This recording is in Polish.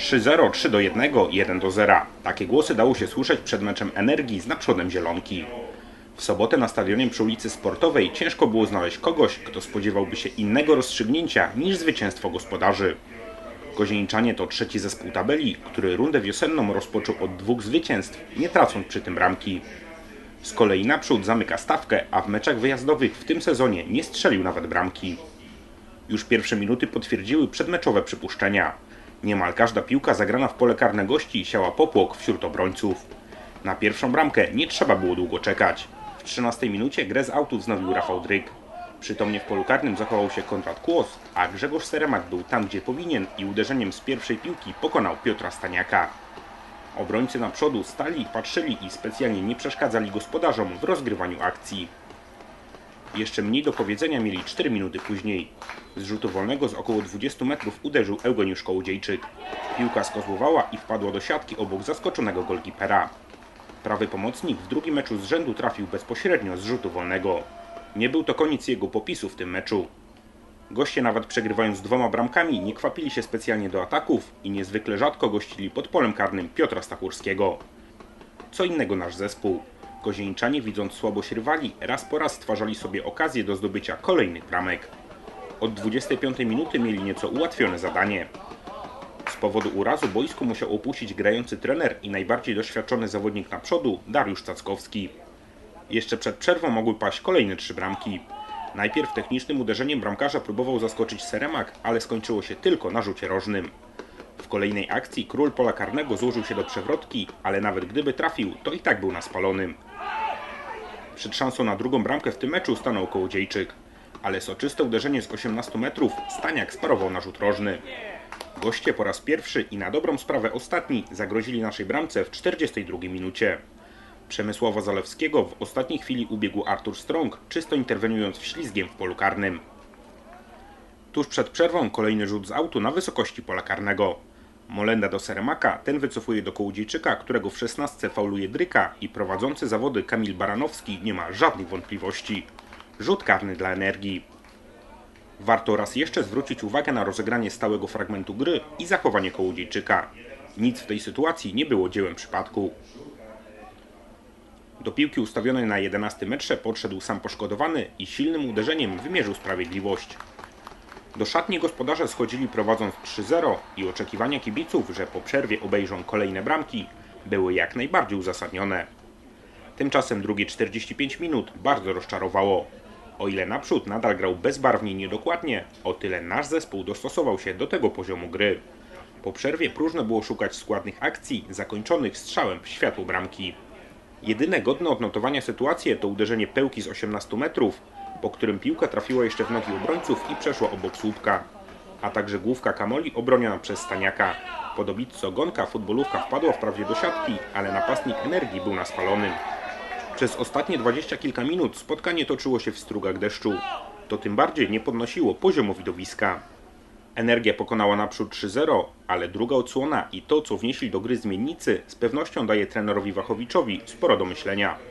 3-0, 3 do 1, 1 do 0. Takie głosy dało się słyszeć przed meczem Energii z naprzodem Zielonki. W sobotę na stadionie przy ulicy Sportowej ciężko było znaleźć kogoś, kto spodziewałby się innego rozstrzygnięcia niż zwycięstwo gospodarzy. Kozieńczanie to trzeci zespół tabeli, który rundę wiosenną rozpoczął od dwóch zwycięstw, nie tracąc przy tym bramki. Z kolei naprzód zamyka stawkę, a w meczach wyjazdowych w tym sezonie nie strzelił nawet bramki. Już pierwsze minuty potwierdziły przedmeczowe przypuszczenia. Niemal każda piłka zagrana w pole karne gości siała popłok wśród obrońców. Na pierwszą bramkę nie trzeba było długo czekać. W 13 minucie grę z autu wznowił Rafał Dryk. Przytomnie w polu karnym zachował się Konrad Kłos, a Grzegorz Seremak był tam, gdzie powinien i uderzeniem z pierwszej piłki pokonał Piotra Staniaka. Obrońcy na przodu stali, patrzyli i specjalnie nie przeszkadzali gospodarzom w rozgrywaniu akcji. Jeszcze mniej do powiedzenia mieli 4 minuty później. Z rzutu wolnego z około 20 metrów uderzył Eugeniusz Kołodziejczyk. Piłka skozłowała i wpadła do siatki obok zaskoczonego golkipera. Prawy pomocnik w drugim meczu z rzędu trafił bezpośrednio z rzutu wolnego. Nie był to koniec jego popisu w tym meczu. Goście nawet przegrywając dwoma bramkami nie kwapili się specjalnie do ataków i niezwykle rzadko gościli pod polem karnym Piotra Stachurskiego. Co innego nasz zespół. Kozieńczanie widząc słabość rywali raz po raz stwarzali sobie okazję do zdobycia kolejnych bramek. Od 25 minuty mieli nieco ułatwione zadanie. Z powodu urazu boisku musiał opuścić grający trener i najbardziej doświadczony zawodnik na przodu Dariusz Cackowski. Jeszcze przed przerwą mogły paść kolejne trzy bramki. Najpierw technicznym uderzeniem bramkarza próbował zaskoczyć Seremak, ale skończyło się tylko na rzucie rożnym. W kolejnej akcji król pola karnego złożył się do przewrotki, ale nawet gdyby trafił, to i tak był na spalonym. Przed szansą na drugą bramkę w tym meczu stanął Kołodziejczyk, ale soczyste uderzenie z 18 metrów Staniak sparował na rzut rożny. Goście po raz pierwszy i na dobrą sprawę ostatni zagrozili naszej bramce w 42 minucie. Przemysława Zalewskiego w ostatniej chwili ubiegł Artur Strong, czysto interweniując w ślizgiem w polu karnym. Tuż przed przerwą kolejny rzut z autu na wysokości pola karnego. Molenda do Seremaka, ten wycofuje do Kołodziejczyka, którego w 16 fauluje Dryka i prowadzący zawody Kamil Baranowski nie ma żadnych wątpliwości. Rzut karny dla Energii. Warto raz jeszcze zwrócić uwagę na rozegranie stałego fragmentu gry i zachowanie Kołodziejczyka. Nic w tej sytuacji nie było dziełem przypadku. Do piłki ustawionej na 11 metrze podszedł sam poszkodowany i silnym uderzeniem wymierzył sprawiedliwość. Do szatni gospodarze schodzili prowadząc 3-0 i oczekiwania kibiców, że po przerwie obejrzą kolejne bramki, były jak najbardziej uzasadnione. Tymczasem drugie 45 minut bardzo rozczarowało. O ile naprzód nadal grał bezbarwnie i niedokładnie, o tyle nasz zespół dostosował się do tego poziomu gry. Po przerwie próżno było szukać składnych akcji zakończonych strzałem w światło bramki. Jedyne godne odnotowania sytuacje to uderzenie pełki z 18 metrów, po którym piłka trafiła jeszcze w nogi obrońców i przeszła obok słupka, a także główka Kamoli obroniona przez Staniaka. Po dobitce ogonka futbolówka wpadła wprawdzie do siatki, ale napastnik Energii był na spalonym. Przez ostatnie dwadzieścia kilka minut spotkanie toczyło się w strugach deszczu. To tym bardziej nie podnosiło poziomu widowiska. Energia pokonała naprzód 3-0, ale druga odsłona i to, co wnieśli do gry zmiennicy, z pewnością daje trenerowi Wachowiczowi sporo do myślenia.